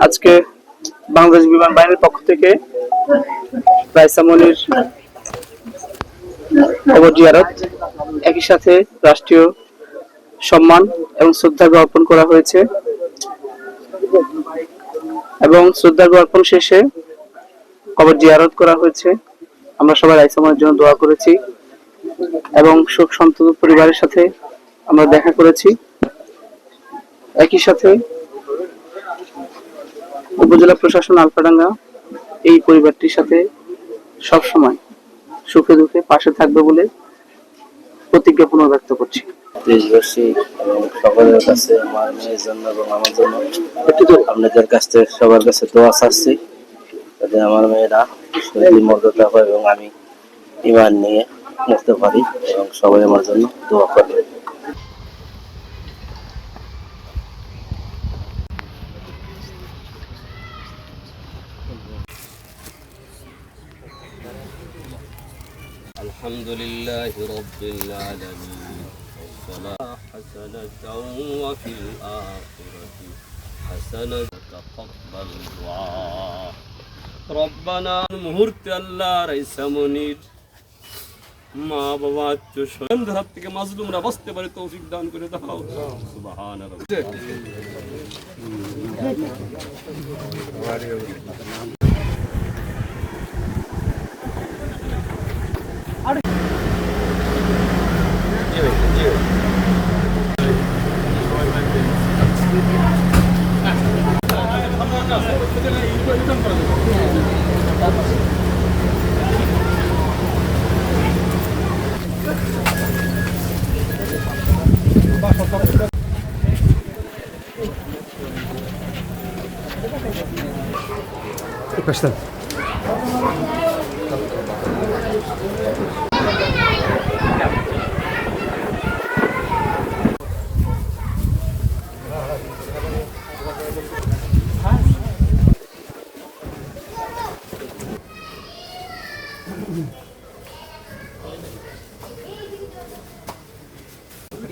আজকে বাংলাদেশ বিমান বাহিনীর পক্ষ থেকে রাইসামনির কবর জিয়ারত, একই সাথে রাষ্ট্রীয় সম্মান এবং শ্রদ্ধার্ঘ অর্পণ করা হয়েছে। এবং শ্রদ্ধার্ঘ অর্পণ শেষে কবর জিয়ারত করা হয়েছে। আমরা সবাই রাইসামনের জন্য দোয়া করেছি এবং শোক সন্তত পরিবারের সাথে আমরা দেখা করেছি। একই সাথে উপজেলা প্রশাসন আলফাডাঙ্গা এই পরিবারটির সাথে সবসময় সুখে দুঃখে পাশে থাকবে বলে প্রতিজ্ঞা পুনর্ব্যক্ত করছি। দেশবাসী এবং সকলের কাছে আমার মেয়ের জন্য এবং আমার জন্য আপনাদের কাছ থেকে সবার কাছে দোয়া চাচ্ছি যাতে আমার মেয়েরা শরীর মর্যাদা পায় এবং আমি ইমান নিয়ে মরতে পারি এবং সবাই আমার জন্য দোয়া করবে। الحمد لله رب العالمين والصلاة حسنة وفي الآخرة حسنة تقبل دعاء ربنا মুহূর্তে আল্লাহর এই সামনির মা বাবা আত্মীয় হাত থেকে মাজলুমরা বাঁচতে পারে তৌফিক দান করে দাও সুবাহান রাব্বিক Bastante.